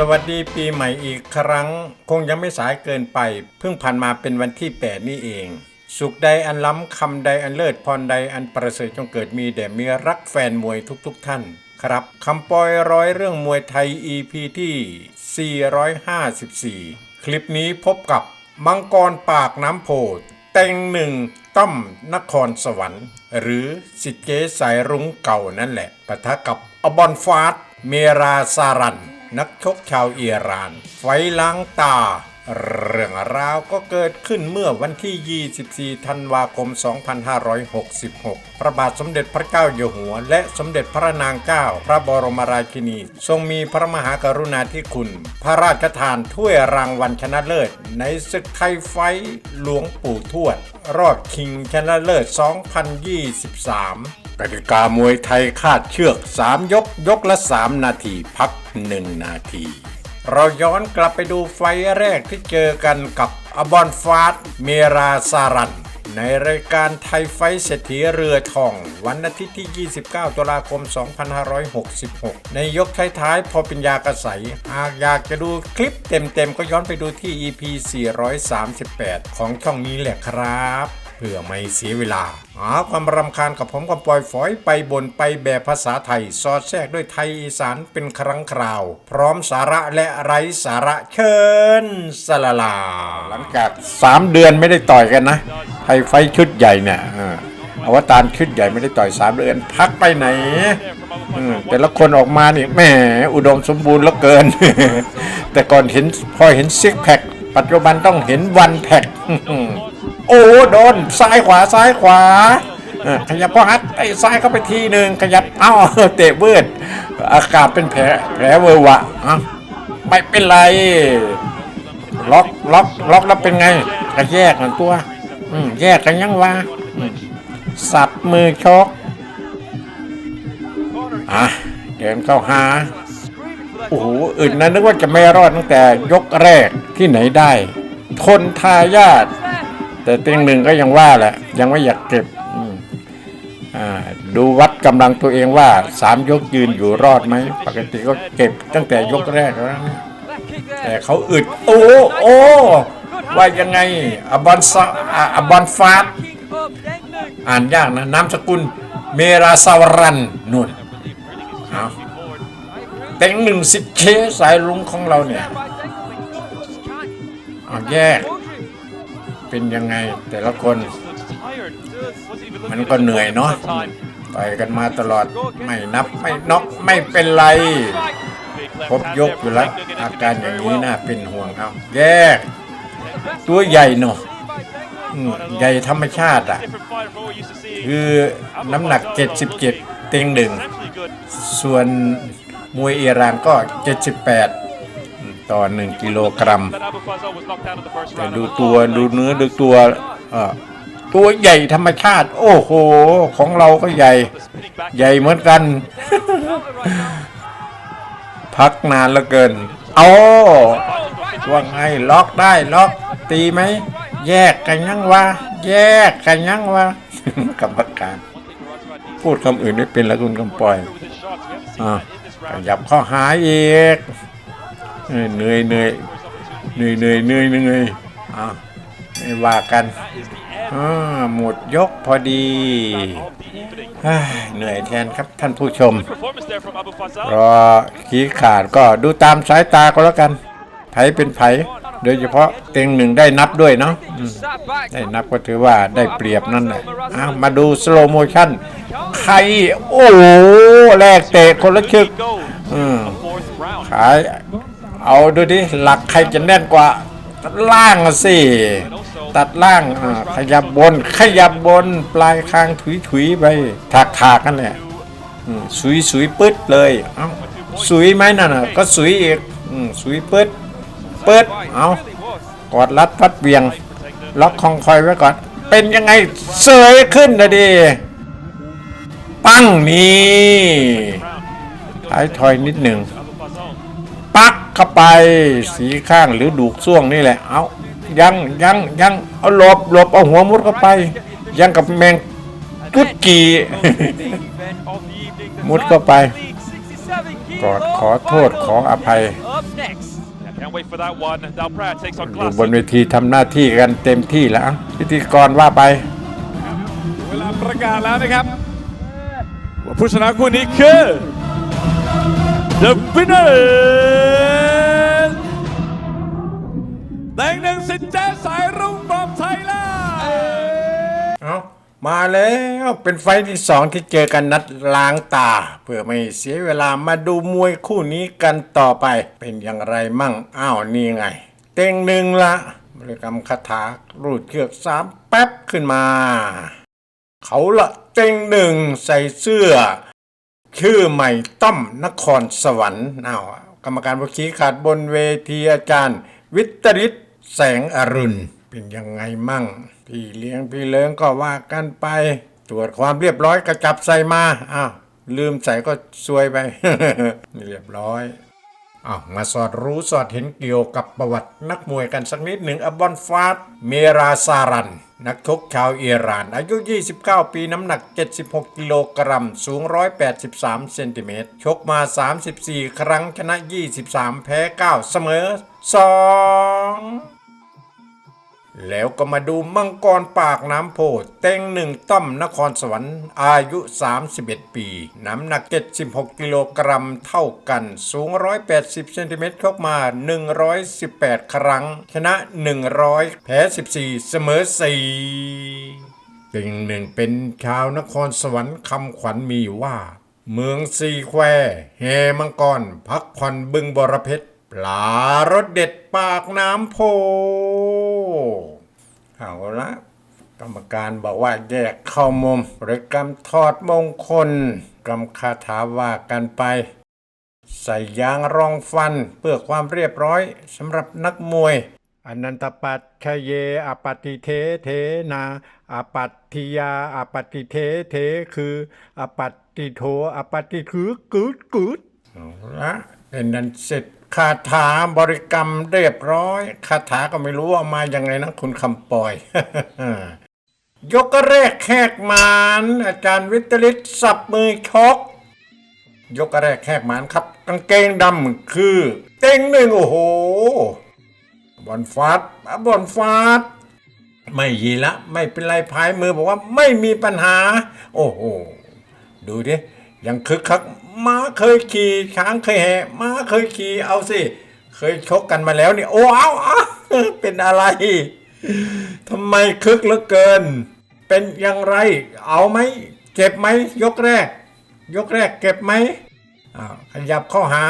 สวัสดีปีใหม่อีกครั้ง คงยังไม่สายเกินไป เพิ่งผ่านมาเป็นวันที่ 8 นี่เอง สุขใดอันล้ำคำใดอันเลิศพรใดอันประเสริฐจงเกิดมีแด่มีรักแฟนมวยทุกๆทท่าน ครับคำปอยร้อยเรื่องมวยไทย EP ที่ 454 คลิปนี้พบกับมังกรปากน้ำโพเต็งหนึ่งต้อมนครสวรรค์ หรือสิทธิเกสายรุ้งเก่านั่นแหละปะทะกับอบอนฟาดเมราซารัน นักชกชาวอิหร่าน ไฟล้างตา เรื่องราวก็เกิดขึ้นเมื่อวันที่ 24 ธันวาคม 2566 พระบาทสมเด็จพระเจ้าอยู่หัว และสมเด็จพระนางเจ้า พระบรมราชินี ทรงมีพระมหากรุณาธิคุณ พระราชทานถ้วยรางวัลชนะเลิศ ในศึกไทยไฟท์หลวงปู่ทวด รอบชิงชนะเลิศ 2023 กติกามวยไทยคาดเชือก 3 ยกยกละ 3 นาทีพัก 1 นาที เราย้อนกลับไปดูไฟแรกที่เจอกันกับอบอนฟาดเมราซารัน ในรายการไทยไฟเศรษฐีเรือทอง วันอาทิตย์ที่ 29 ตุลาคม 2566 ในยกท้ายๆ พอเป็นยากระใสหากอยากจะดูคลิปเต็มๆ ก็ย้อนไปดูที่ EP 438 ของช่องนี้แหละครับ เพื่อไม่เสียเวลาหาความรำคาญกับผมกับปล่อยฝอยไปบนไปแบบภาษาไทย สอดแทรกด้วยไทยอีสานเป็นครั้งคราว พร้อมสาระและไร้สาระเชิญสละลา หลังจาก 3 เดือนไม่ได้ต่อยกันนะ ไทยไฟชุดใหญ่เนี่ยเอออวตารชุดใหญ่ไม่ได้ต่อย3เดือนพักไปไหนแต่ละคนออกมานี่แหมอุดมสมบูรณ์เหลือเกิน แต่ก่อนเห็นพอเห็นซิกแพคปัจจุบันต้องเห็นวันแพค โอ้โดนซ้ายขวาซ้ายขวาขยับพ่อฮัทไอ้ซ้ายเข้าไปทีหนึ่งขยับเอ้าเตะเบืดอากาศเป็นแผลแผลเวอร์วะอะไม่เป็นไร ล็อกล็อกล็อกแล้วเป็นไงก็แยกกันตัวแยกกันยังวะสับมือชกอะเดินเข้าหาโอ้โหอึดนะนึกว่าจะไม่รอดตั้งแต่ยกแรกที่ไหนได้ ทนทายาท แต่เต็งหนึ่งก็ยังว่าแหละ ยังไม่อยากเก็บดูวัดกำลังตัวเองว่าสามยกยืนอยู่รอดไหม ปกติก็เก็บตั้งแต่ยกแรกแล้วนะแต่เขาอึดโอ้โอ้ว่ายังไงอบอลซาอ่าอบอลฟาดอ่านยากนะนามสกุลเมราซาวรันนุ่นเอาเต็งหนึ่งสิบเคสายลุงของเราเนี่ย เอาแยก เป็นยังไงแต่ละคน มันก็เหนื่อยเนาะต่อยกันมาตลอดไม่นับไม่น็อกไม่เป็นไรครบยกอยู่แล้วอาการอย่างนี้น่าเป็นห่วงเอาแยก ตัวใหญ่เนาะอืมใหญ่ธรรมชาติอะ คือน้ำหนัก 77 เต็งหนึ่ง ส่วนมวยอิหร่านก็ 78 ต่อ 1 กิโลกรัม แต่ดูตัวดูเนื้อดูตัวเอ่อตัวใหญ่ธรรมชาติ โอ้โห ของเราก็ใหญ่ ใหญ่เหมือนกัน พักนานเหลือเกินเอาว่าไงล็อกได้ล็อกตีไหม แยกกันยังวะแยกกันยังวะกรรมการ พูดคำอื่นไม่เป็นแล้วคุณกำปล่อยอ่าขยับเข้าหาอีก เหนื่อยเหนื่อยเหนื่อยเหนื่อยเหนื่อยเหนื่อยอ่าไม่ว่ากันอ่าหมดยกพอดีเหนื่อยแทนครับท่านผู้ชม รอขี้ขาดก็ดูตามสายตาก็แล้วกัน ไผเป็นไผ โดยเฉพาะเต็งหนึ่งได้นับด้วยเนาะได้นับก็ถือว่าได้เปรียบนั่นแหละอะมาดูสโลโมชั่น ใคร โอ้โหแลกเตะคนละชึกอืมขาย เอาดูดิหลักใครจะแน่นกว่าล่างสิ ตัดล่างขยับบน ขยับบนปลายคางถุยถุยไปถากถากกันแหละสุยสุยปึ๊ดเลยเอ้าสุยไหมนั่นน่ะก็สุยอีกสุยปึ๊ดปึ๊ดเอากอดรัดพัดเวียง ล็อกคองคอยไว้ก่อน เป็นยังไงเสยขึ้นนะดิปั้งนี่ท้ายถอยนิดหนึ่ง ปักเข้าไปสีข้างหรือดูกซ่วงนี่แหละ เอายังยังยังเอาหลบหลบเอาหัวมุดเข้าไป ยังกับแมงกุดกีมุดเข้าไปกอดขอโทษขออภัย Can't wait for that one. Dal Pratt takes on ดูบนเวทีทำหน้าที่กันเต็มที่แล้วพิธีกรว่าไป เวลาประกาศแล้วนะครับว่าผู้ชนะคู่นี้คือ The winner แดงหนึ่งสินแจ้สายรุ่งบอมไทยล่าเอามาแล้วเป็นไฟท์ที่สองที่เจอกันนัดล้างตา เพื่อไม่เสียเวลามาดูมวยคู่นี้กันต่อไป เป็นอย่างไรมั่งอ้าวนี่ไง เต็งหนึ่งละบริกรรมคาถารูดเชือกสามแป๊บขึ้นมา เขาละเต็งหนึ่งใส่เสื้อ ชื่อใหม่ต้อมนครสวรรค์อ้าวกรรมการผู้ชี้ขาดบนเวทีอาจารย์ วิตริศแสงอรุณ เป็นยังไงมั่ง พี่เลี้ยงพี่เลี้ยงก็ว่ากันไป ตรวจความเรียบร้อยก็จับใส่มาอ้าวลืมใส่ก็ซวยไป เรียบร้อยอ้าวมาสอดรู้สอดเห็นเกี่ยวกับประวัตินักมวยกันสักนิดหนึ่งอับบอนฟาดเมราซารัน นักชกชาวอิหร่าน อายุ 29 ปี น้ำหนัก 76 กิโลกรัม สูง 183 เซนติเมตร ชกมา 34 ครั้ง ชนะ 23 แพ้ 9 เสมอ 2 แล้วก็มาดูมังกรปากน้ำโพเต็งหนึ่งต้อมนครสวรรค์อายุ 31 ปี น้ำหนัก 76 กิโลกรัมเท่ากัน สูง 180 เซนติเมตรชกมา 118 ครั้ง ชนะ 100 แพ้ 14 เสมอ 4เต็งหนึ่งเป็นชาวนครสวรรค์คำขวัญมีว่า เมืองซีแควแฮมังกร พักผ่อนบึงบรเพชร ปลารสเด็ดปากน้ำโพ เอาละกรรมการบอกว่าแยกเข้ามุมบริกรรมถอดมงคลกรรมคาถาว่ากันไป ใส่ยางรองฟันเพื่อความเรียบร้อยสำหรับนักมวยอนันตปัตชยเยอปฏิเทเทนาอปัตติยาอปฏิเทเทคืออปัตติโทอปฏิคือกุดกุดเอาละเป็นนันเสร็จ คาถาบริกรรมเรียบร้อย คาถาก็ไม่รู้ว่ามาอย่างไงนะคุณคำปอย ยกแรกแขกมานอาจารย์วิตริศสับมือชกยกแรกแขกมานครับ กางเกงดำคือ เต็งหนึ่งโอ้โห บอลฟาดบอลฟาดไม่ยีละ ไม่เป็นไรพายมือบอกว่าไม่มีปัญหา โอ้โห ดูดิยังคึกคัก ม้าเคยขี่ช้างเคยแห่ม้าเคยขี่เอาสิ เคยชกกันมาแล้วนี่โอ้เอาเอาเป็นอะไรทำไมคึกเหลือเกิน เป็นอย่างไร เอาไหมเจ็บไหมยกแรก ยกแรกเก็บไหมอ้าวขยับเข้าหา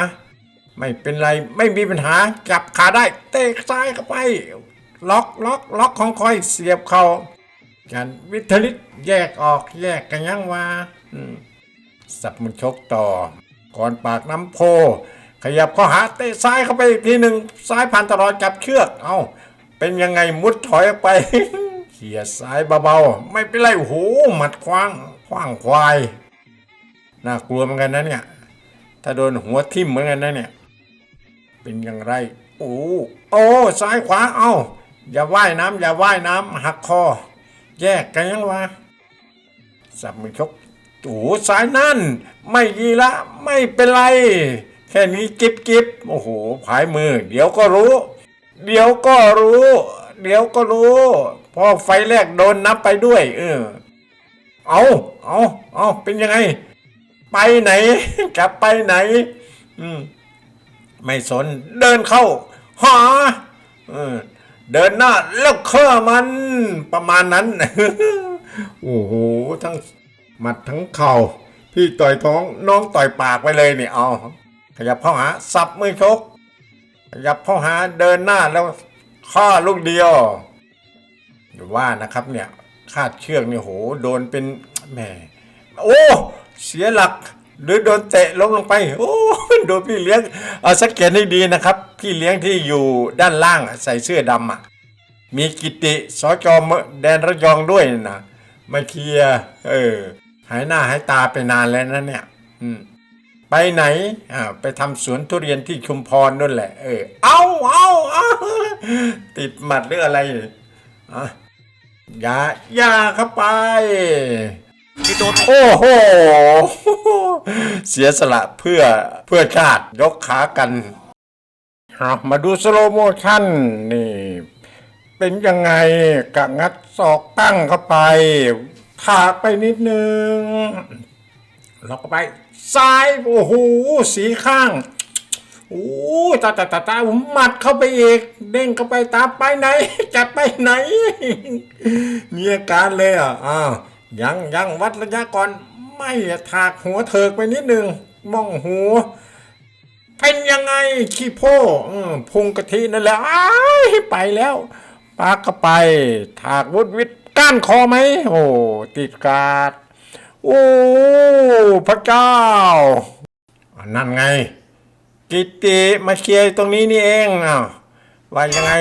ไม่เป็นไรไม่มีปัญหาจับขาได้ เตะซ้ายเข้าไป ล็อกล็อกล็อกของคอยเสียบเขากันวิทลิตแยกออกแยกกันยังว่าอืม สับมือชกต่อ ก่อนปากน้ำโพ ขยับข้าหาเตะซ้ายเข้าไปอีกทีหนึ่งซ้ายพันตลอดจับเชือก เอาเป็นยังไงมุดถอยไปเขี่ยซ้ายเบาๆ ไม่เป็นไรโอ้โหหมัดคว้างคว้างควาย น่ากลัวเหมือนกันนะเนี่ย ถ้าโดนหัวทิ่มเหมือนกันนะเนี่ย เป็นอย่างไร โอ้โอ้ซ้ายขวาเอาอย่าว่ายน้ำอย่าว่ายน้ำหักคอ แยกกันยังวะสับมือชก โอ้ซ้ายนั่น ไม่ดีละ ไม่เป็นไร แค่นี้กิบกิบโอ้โหผายมือ เดี๋ยวก็รู้ เดี๋ยวก็รู้ เดี๋ยวก็รู้พอไฟแรกโดนนับไปด้วย เออ เอาเอาเอาเป็นยังไง ไปไหนกลับไปไหน อืม ไม่สน เดินเข้าหาเออเดินหน้าแล้วฆ่ามันประมาณนั้น โอ้โห ทั้ง หมัดทั้งเข่าพี่ต่อยท้องน้องต่อยปากไปเลยเนี่ยเอา ขยับเข้าหาสับมือชกขยับเข้าหาเดินหน้าแล้วฆ่าลูกเดียวอย่าว่านะครับเนี่ยคาดเชือกเนี่ยโหโดนเป็นแหมโอ้ เสียหลักหรือโดนเตะล้มลงไป โอ้โดนพี่เลี้ยงเอาสังเกตให้ดีนะครับ พี่เลี้ยงที่อยู่ด้านล่างใส่เสื้อดำอะมีกิติสจอมแดนระยองด้วยนะมาเคลียเออ หายหน้าหายตาไปนานแล้วนะเนี่ย อืม ไปไหน อ่า ไปทำสวนทุเรียนที่ชุมพรนั่นแหละ เออ เอาเอาเอาติดหมัดหรืออะไรอะอย่าอย่าเข้าไป โอ้โห เสียสละเพื่อเพื่อชาติยกขากันเอามาดูสโลโมชั่นนี่ เป็นยังไงกะงัดศอกตั้งเข้าไป ถากไปนิดนึงแล้วก็ไปซ้ายโอ้โหสีข้างโอ้ตาตาตาตาหมัดเข้าไปอีก เด้งเข้าไปตาไปไหนจะไปไหน มีอาการเลยอะอ้าวยังยังวัดระยะก่อน ไม่ถากหัวเถิกไปนิดนึงมองหัวเป็นยังไงขี้โพอืมพุงกะทินั่นแหละอ้ายไปแล้ว ปากก็ไปถากวุดวิดก้านคอไหมโอ้ติดกาดโอ้พระเจ้านั่นไง กิติมาเคลียร์ตรงนี้นี่เองอ้าวว่ายังไง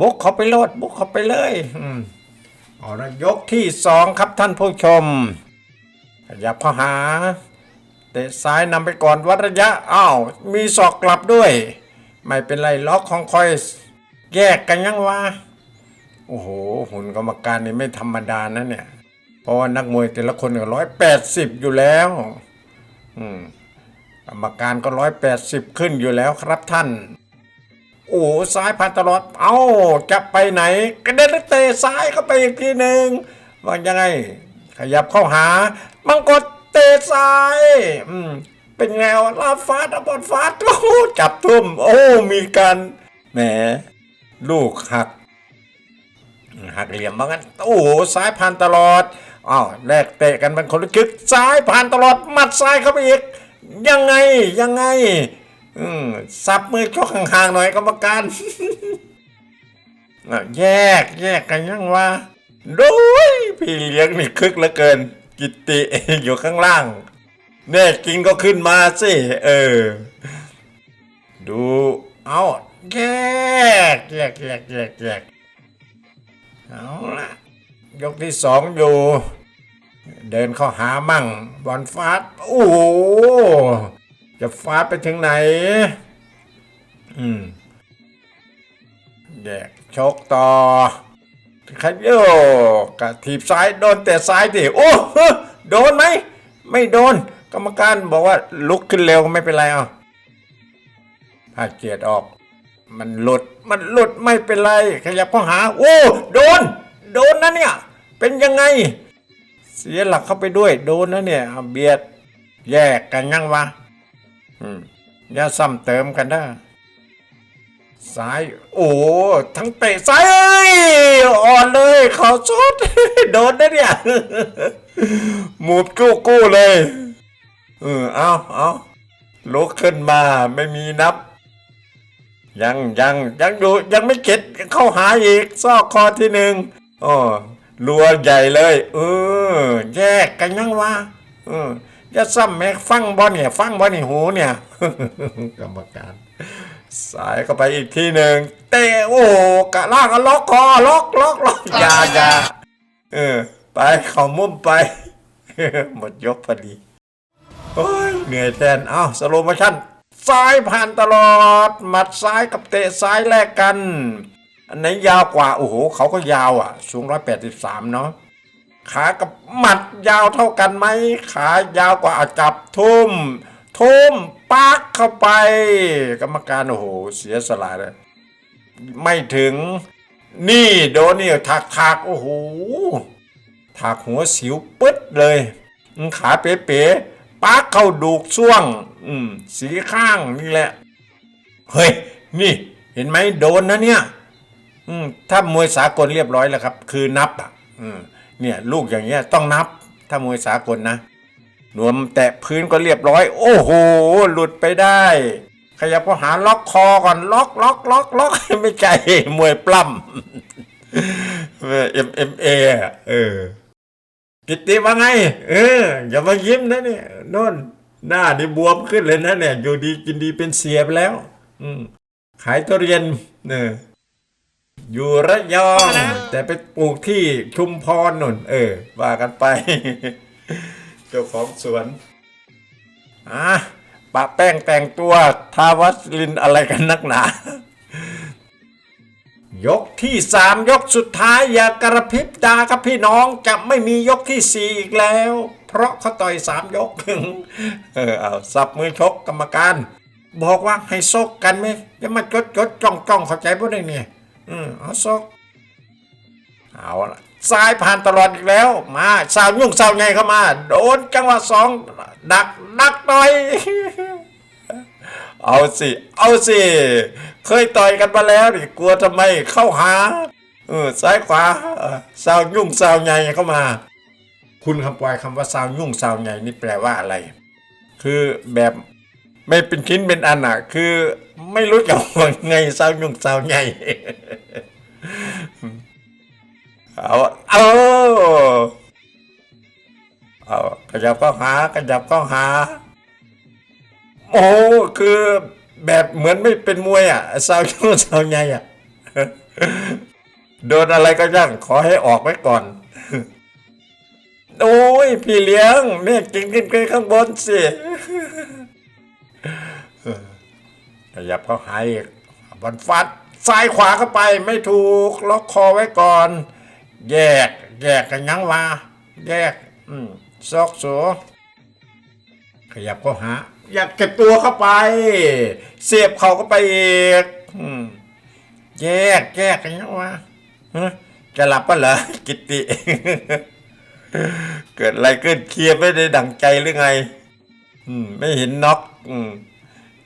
บุกเขาไปโลดบุกเขาไปเลยอืมเอาละยกที่สองครับท่านผู้ชมขยับเข้าหาเตะซ้ายนำไปก่อนวัดระยะอ้าวมีศอกกลับด้วย ไม่เป็นไรล็อกของคอย แยกกันยังวะโอ้โหหุ่นกรรมการนี่ไม่ธรรมดานะเนี่ย เพราะว่านักมวยแต่ละคนก็ร้อยแปดสิบอยู่แล้ว อืมกรรมการก็ร้อยแปดสิบขึ้นอยู่แล้วครับท่าน โอ้ซ้ายพันตลอด เอ้าจะไปไหน กระเด็นเตะซ้ายเข้าไปอีกทีหนึ่งว่ายังไง ขยับเข้าหา มังกรเตะซ้าย อืม เป็นไงวะลาฟาดอบอลฟาดโอ้จับทุ่ม โอ้ มีการแหม ลูกหัก หักเหลี่ยมว่างั้น โอ้โหซ้ายผ่านตลอดอ้าวแลกเตะกันเป็นคนละชึกซ้ายผ่านตลอดหมัดซ้ายเข้าไปอีก ยังไงยังไงอืมสับมือชกห่างๆหน่อยกรรมการแยกแยกกันยังวะดูยพี่เลี้ยงนี่คึกเหลือเกิน กิติอยู่ข้างล่างแน่จริงก็ขึ้นมาสิ เออ ดู เอา แยกแยกแยกแยกแยกเอาละยกที่สองอยู่ เดินเข้าหามั่งบอลฟาดโอ้โหจะฟาดไปถึงไหน อืมแยกชกต่อขยโยกกระถีบซ้ายโดนแต่ซ้ายดิโอ้โดนไหม ไม่โดน กรรมการบอกว่าลุกขึ้นเร็วไม่เป็นไรอะพาเกียรติออก มันหลุดมันหลุดไม่เป็นไร ขยับเข้าหา โอ้โดน โดนนะเนี่ย เป็นยังไง เสียหลักเข้าไปด้วย โดนนะเนี่ยเบียด แยกกันยังวะอืมอย่าซ้ำเติมกันนะซ้าย โอ้ทั้งเตะซ้ายอ้ยอ่อนเลยเขาสุดโดนนะเนี่ยหมูบกู้กู้เลยเออเอาเอาลุกขึ้นมาไม่มีนับ ยังยังยังอยู่ยังไม่เก็ดเข้าหาอีก ซอกคอที่หนึ่งอ๋อรัวใหญ่เลยเออแยกกันยังวะเออจะซ้ำแม็กฟังบอลเนี่ย ฟังบอลนี่หูเนี่ย กรรมการ สายเข้าไปอีกทีหนึ่งเตะโอ้โหกะล่างก็ล็อกคอล็อกล็อกล็อกอยาอยาเออ ไปเขามุมไป หมดยกพอดีโอ้ยเหนื่อยแทน เอ้าสโลโมชั่น ซ้ายผ่านตลอด หมัดซ้ายกับเตะซ้ายแลกกัน อันไหนยาวกว่า โอ้โห เขาก็ยาวอะ สูงร้อยแปดสิบสามเนาะ ขากับหมัดยาวเท่ากันไหม ขายาวกว่าอาจับทุ่ม ทุ่มปักเข้าไป กรรมการโอ้โห เสียสละเลย ไม่ถึง นี่โดนนี่ถักถักโอ้โหถักหัวสิวปึ๊ดเลย ขาเป๋ๆ ปักเข้าดูกช่วง อืม สีข้างนี่แหละ เฮ้ย นี่ เห็นไหมโดนนะเนี่ย อืม ถ้ามวยสากลเรียบร้อยแล้วครับ คือนับอะ อืม เนี่ย ลูกอย่างเงี้ยต้องนับ ถ้ามวยสากลนะนวมแตะพื้นก็เรียบร้อย โอ้โห หลุดไปได้ ขยับก็หาล็อกคอก่อนล็อกล็อกล็อกล็อกไม่ใช่มวยปล้ำเอ็มเอ็มเอเออ กิตติว่าไง เออ อย่ามายิ้มนะเนี่ยโน่นหน้านี่บวมขึ้นเลยนะเนี่ย อยู่ดีกินดีเป็นเสียไปแล้ว อืมขายทุเรียนเนี่ยอยู่ระยอง แต่ไปปลูกที่ชุมพรนุ่น เออ ว่ากันไป เจ้าของสวนอะปะแป้งแต่งตัวทาวัสลินอะไรกันนักหนา ยกที่สามยกสุดท้ายอย่ากระพริบตาครับพี่น้องจะไม่มียกที่สี่อีกแล้ว เพราะเขาต่อยสามยกเออเอาสับมือชกกรรมการ บอกว่าให้ซกกันไหมจะมาจดจดจ้องจ้องเข้าใจพวกนี้เนี่ยอืมเอาซกเอาละซ้ายผ่านตลอดอีกแล้ว มาสาวยุ่งสาวไงเข้ามา โดนจังหวะสองดักดักหน่อย เอาสิ เอาสิ เคยต่อยกันมาแล้วนี่กลัวทำไมเข้าหาเออซ้ายขวาสาวยุ่งสาวไงเข้ามา คุณคำปล่อยคำว่าสาวยุ่งสาวไงนี่แปลว่าอะไร คือแบบไม่เป็นชิ้นเป็นอันอะ คือไม่รู้จะว่าไงสาวยุ่งสาวไงเอาเอาเอาขยับเข้าหาขยับเข้าหา โอ้คือแบบเหมือนไม่เป็นมวยอะสาวยุ่งสาวไงอะโดนอะไรก็ย่างขอให้ออกไว้ก่อน โอ้ย พี่เลี้ยงแม่กินขึ้นไปข้างบนสิขยับเข้าหาอีกบอลฟัดซ้ายขวาเข้าไปไม่ถูก ล็อกคอไว้ก่อน แยก แยกกันยังวะแยก อืมซอกโสขยับเข้าหา อยากเก็บตัวเข้าไป เสียบเขาเข้าไปอีกอืมแยกแยกกันยังวะฮะจะหลับปะเหรอกิตติ เกิดอะไรขึ้นเคลียร์ไม่ได้ดังใจหรือไงไม่เห็นน็อก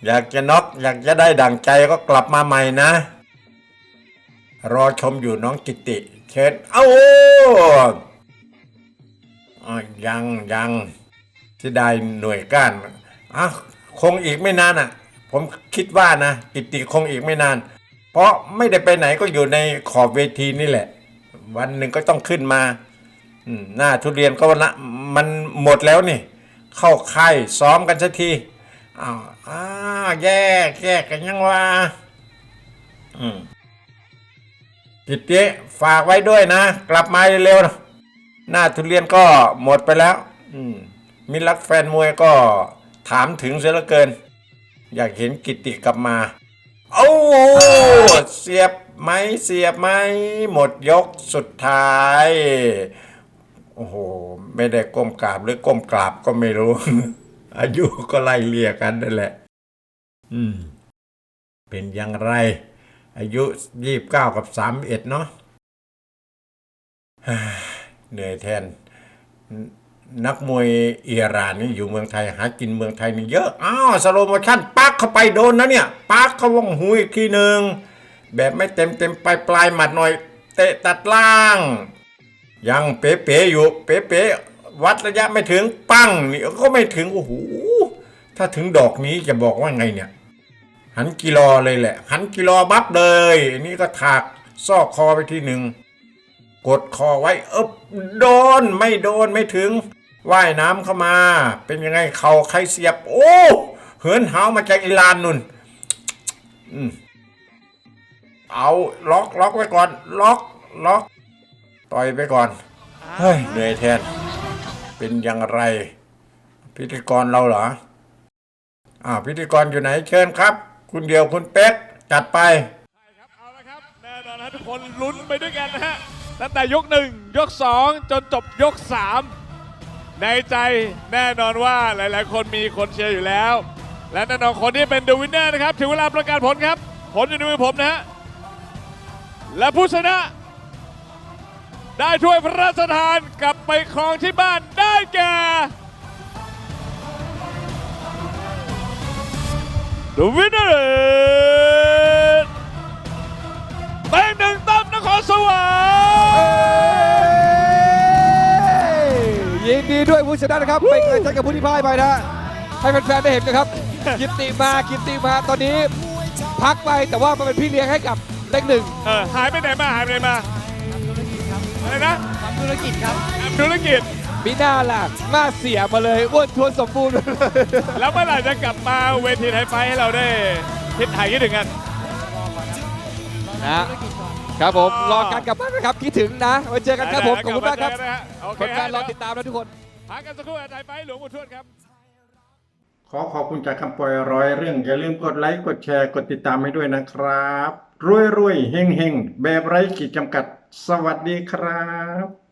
อยากจะน็อกอยากจะได้ดังใจก็กลับมาใหม่นะ รอชมอยู่น้องกิติ เชิญเอ้าอ้ยังยังที่ได้หน่วยก้าน อะคงอีกไม่นานอะ ผมคิดว่านะกิติคงอีกไม่นาน เพราะไม่ได้ไปไหนก็อยู่ในขอบเวทีนี่แหละ วันหนึ่งก็ต้องขึ้นมาหน้าทุเรียนก็วันละมันหมดแล้วนี่ เข้าค่ายซ้อมกันสักทีอ้าวอ้าแยกแยกกันยังวะอืมกิตติฝากไว้ด้วยนะ กลับมาเร็วๆหน้าทุเรียนก็หมดไปแล้ว อืมมิตรรักแฟนมวยก็ ถามถึงเสียเหลือเกิน อยากเห็นกิตติกลับมา โอ้เสียบไหมเสียบไหมหมดยกสุดท้าย โอ้โห ไม่ได้ก้มกราบหรือก้มกราบก็ไม่รู้ อายุก็ไล่เลี่ยกันนั่นแหละ อืม เป็นอย่างไร อายุยี่บเก้ากับสามเอ็ดเนาะเหนื่อยแทน นักมวยอิหร่านนี่อยู่เมืองไทยหากินเมืองไทยนี่เยอะอ้าวสโลโมชั่นปักเข้าไปโดนนะเนี่ยปักเข้าวงหูอีกทีหนึ่งแบบไม่เต็มเต็มปลายปลายหมัดหน่อย เตะตัดล่าง ยังเป๋ๆอยู่ เป๋ๆวัดระยะไม่ถึงปั้งนี่ก็ไม่ถึงโอ้โหถ้าถึงดอกนี้จะบอกว่าไงเนี่ย หันกิโลเลยแหละ หันกิโลบับเลยนี่ก็ถากซอกคอไปทีหนึ่งกดคอไว้เอบโดนไม่โดนไม่ถึง ว่ายน้ำเข้ามา เป็นยังไงเขาใครเสียบ โอ้เหินหาวมาจากอิหรานนุ่นอเอาล็อกล็อกไว้ก่อน ล็อกล็อก ต่อยไปก่อน เฮ้ยเหนื่อยแทน เป็นอย่างไร พิธีกรเราเหรออ่าพิธีกรอยู่ไหนเชิญครับ คุณเดียวคุณเป๊กจัดไปครับเอาละครับแน่นอนนะทุกคนลุ้นไปด้วยกันนะฮะตั้งแต่ยกหนึ่งยกสองจนจบยกสาม ในใจแน่นอนว่าหลาย ๆ คนมีคนเชียร์อยู่แล้ว และแน่นอนคนที่เป็นเดอะวินเนอร์นะครับ ถึงเวลาประกาศผลครับ ผลอยู่ในมือผมนะฮะ และผู้ชนะ ได้ถ้วยพระราชทานกลับไปครองที่บ้านได้แก่ The winner เต็งหนึ่งตั้มนครสวรรค์ ผู้ชนะนะครับเป็นกำลังใจกับผู้ที่พ่ายไปนะให้แฟนๆได้เห็นนะครับ กิตติมากิตติมาตอนนี้ พักไปแต่ว่ามาเป็นพี่เลี้ยงให้กับเล็กหนึ่งเออหายไปไหนมาหายไปไหนมาอะไรนะทำธุรกิจครับทำธุรกิจมีหน้าล่ะหน้าเสียมาเลยอ้วนทวนสมบูรณ์ แล้วเมื่อไหร่จะกลับมาเวทีไทยไฟท์ให้เราได้ทิศถ่ายคิดถึงกันนะครับผมรอการกลับบ้านนะครับคิดถึงนะไว้เจอกันครับผมขอบคุณมากครับโอเคแฟนๆรอติดตามนะทุกคน พักกันสักครู่ไทยไฟท์หลวงปู่ทวดครับ ขอขอบคุณจากคำปล่อยร้อยเรื่อง อย่าลืมกดไลค์กดแชร์กดติดตามให้ด้วยนะครับ รวยรวยๆเฮงเฮงแบบไร้ขีดจำกัด สวัสดีครับ